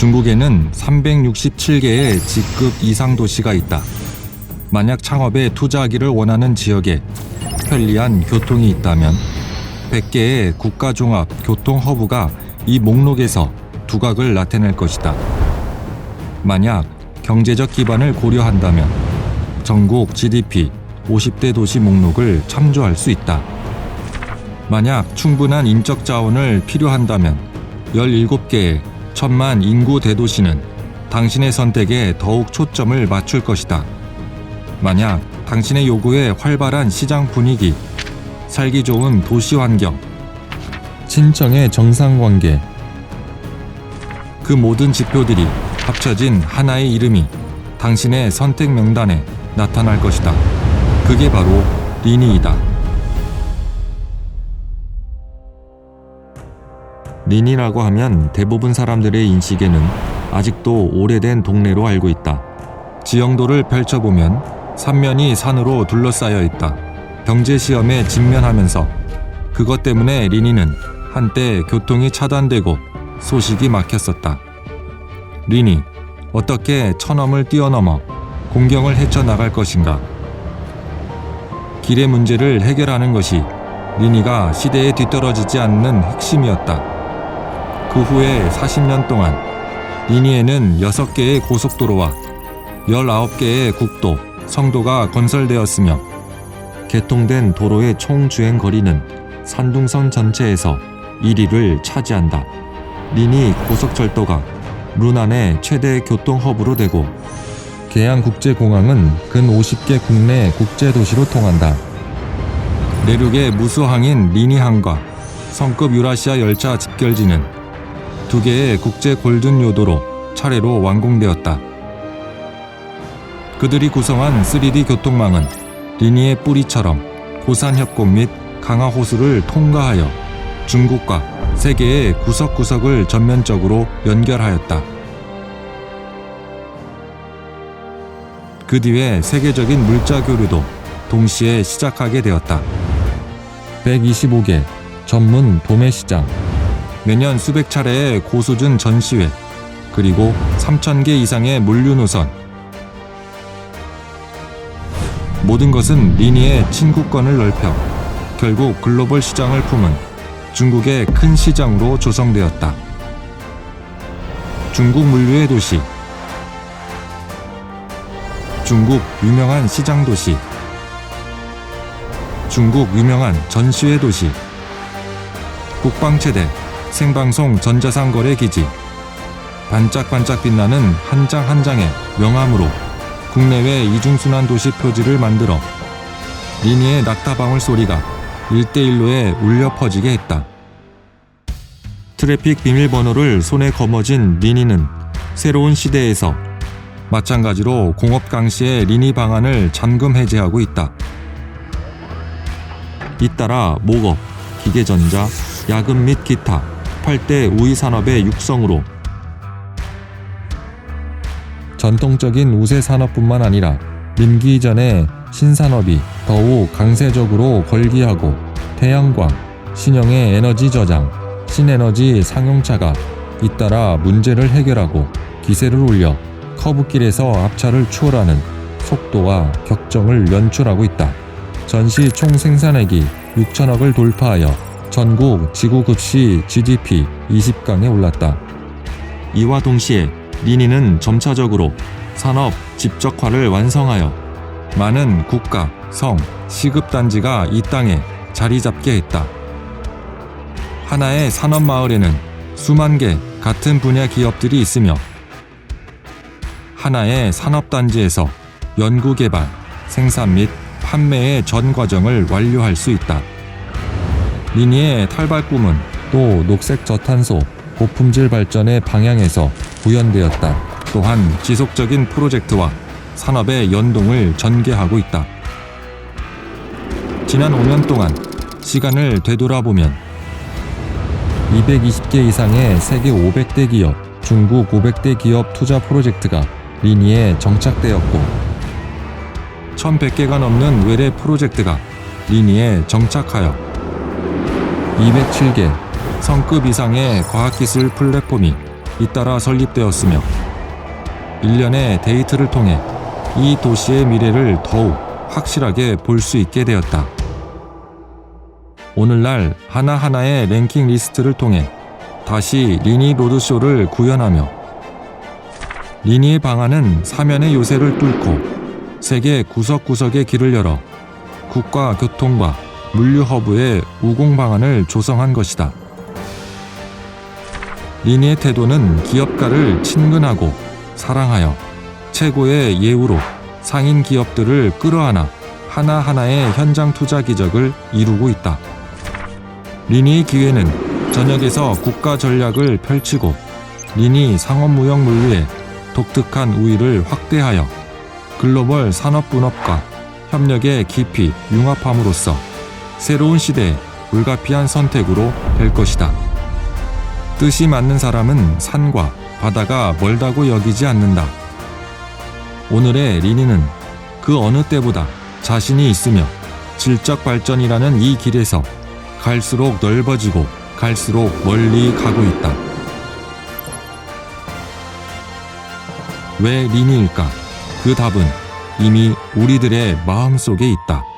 중국에는 367개의 직급 이상 도시가 있다. 만약 창업에 투자하기를 원하는 지역에 편리한 교통이 있다면 100개의 국가종합 교통 허브가 이 목록에서 두각을 나타낼 것이다. 만약 경제적 기반을 고려한다면 전국 GDP 50대 도시 목록을 참조할 수 있다. 만약 충분한 인적 자원을 필요한다면 17개의 천만 인구 대도시는 당신의 선택에 더욱 초점을 맞출 것이다. 만약 당신의 요구에 활발한 시장 분위기, 살기 좋은 도시 환경, 친정의 정상 관계, 그 모든 지표들이 합쳐진 하나의 이름이 당신의 선택 명단에 나타날 것이다. 그게 바로 리니이다. 리니라고 하면 대부분 사람들의 인식에는 아직도 오래된 동네로 알고 있다. 지형도를 펼쳐보면 삼면이 산으로 둘러싸여 있다. 경제 시험에 직면하면서 그것 때문에 리니는 한때 교통이 차단되고 소식이 막혔었다. 리니, 어떻게 천엄을 뛰어넘어 공경을 헤쳐나갈 것인가? 길의 문제를 해결하는 것이 리니가 시대에 뒤떨어지지 않는 핵심이었다. 그 후에 40년 동안 리니에는 6개의 고속도로와 19개의 국도, 성도가 건설되었으며 개통된 도로의 총 주행 거리는 산둥선 전체에서 1위를 차지한다. 리니 고속철도가 루난의 최대 교통 허브로 되고 계양국제공항은 근 50개 국내 국제도시로 통한다. 내륙의 무수항인 리니항과 성급 유라시아 열차 집결지는 두 개의 국제 골든 요도로 차례로 완공되었다. 그들이 구성한 3D 교통망은 리니의 뿌리처럼 고산 협곡 및 강화 호수를 통과하여 중국과 세계의 구석구석을 전면적으로 연결하였다. 그 뒤에 세계적인 물자 교류도 동시에 시작하게 되었다. 125개 전문 도매 시장, 매년 수백 차례의 고수준 전시회, 그리고 3,000개 이상의 물류 노선. 모든 것은 리니의 친구권을 넓혀 결국 글로벌 시장을 품은 중국의 큰 시장으로 조성되었다. 중국 물류의 도시. 중국 유명한 시장 도시. 중국 유명한 전시회 도시. 국방 최대 생방송 전자상거래 기지. 반짝반짝 빛나는 한 장 한 장의 명함으로 국내외 이중순환 도시 표지를 만들어 리니의 낙타방울 소리가 일대일로에 울려 퍼지게 했다. 트래픽 비밀번호를 손에 거머쥔 리니는 새로운 시대에서 마찬가지로 공업 강시의 리니 방안을 잠금 해제하고 있다. 잇따라 목업, 기계전자, 야금 및 기타, 8대 우위 산업의 육성으로 전통적인 우세 산업뿐만 아니라 민기 이전의 신산업이 더욱 강세적으로 걸기하고 태양광, 신형의 에너지 저장, 신에너지 상용차가 잇따라 문제를 해결하고 기세를 올려 커브길에서 앞차를 추월하는 속도와 격정을 연출하고 있다. 전시 총 생산액이 6천억을 돌파하여 전국 지구급시 GDP 20강에 올랐다. 이와 동시에 리니는 점차적으로 산업 집적화를 완성하여 많은 국가, 성, 시급단지가 이 땅에 자리 잡게 했다. 하나의 산업 마을에는 수만 개 같은 분야 기업들이 있으며 하나의 산업단지에서 연구개발, 생산 및 판매의 전 과정을 완료할 수 있다. 리니의 탈발 꿈은 또 녹색 저탄소, 고품질 발전의 방향에서 구현되었다. 또한 지속적인 프로젝트와 산업의 연동을 전개하고 있다. 지난 5년 동안 시간을 되돌아보면 220개 이상의 세계 500대 기업, 중국 500대 기업 투자 프로젝트가 리니에 정착되었고 1100개가 넘는 외래 프로젝트가 리니에 정착하여 207개 성급 이상의 과학기술 플랫폼이 잇따라 설립되었으며 일련의 데이트를 통해 이 도시의 미래를 더욱 확실하게 볼 수 있게 되었다. 오늘날 하나하나의 랭킹 리스트를 통해 다시 리니 로드쇼를 구현하며 리니의 방안은 사면의 요새를 뚫고 세계 구석구석의 길을 열어 국가 교통과 물류 허브의 우공 방안을 조성한 것이다. 리니의 태도는 기업가를 친근하고 사랑하여 최고의 예우로 상인 기업들을 끌어안아 하나하나의 현장 투자 기적을 이루고 있다. 리니의 기회는 전역에서 국가 전략을 펼치고 리니 상업무역 물류의 독특한 우위를 확대하여 글로벌 산업분업과 협력의 깊이 융합함으로써 새로운 시대의 불가피한 선택으로 될 것이다. 뜻이 맞는 사람은 산과 바다가 멀다고 여기지 않는다. 오늘의 리니는 그 어느 때보다 자신이 있으며 질적 발전이라는 이 길에서 갈수록 넓어지고 갈수록 멀리 가고 있다. 왜 리니일까? 그 답은 이미 우리들의 마음 속에 있다.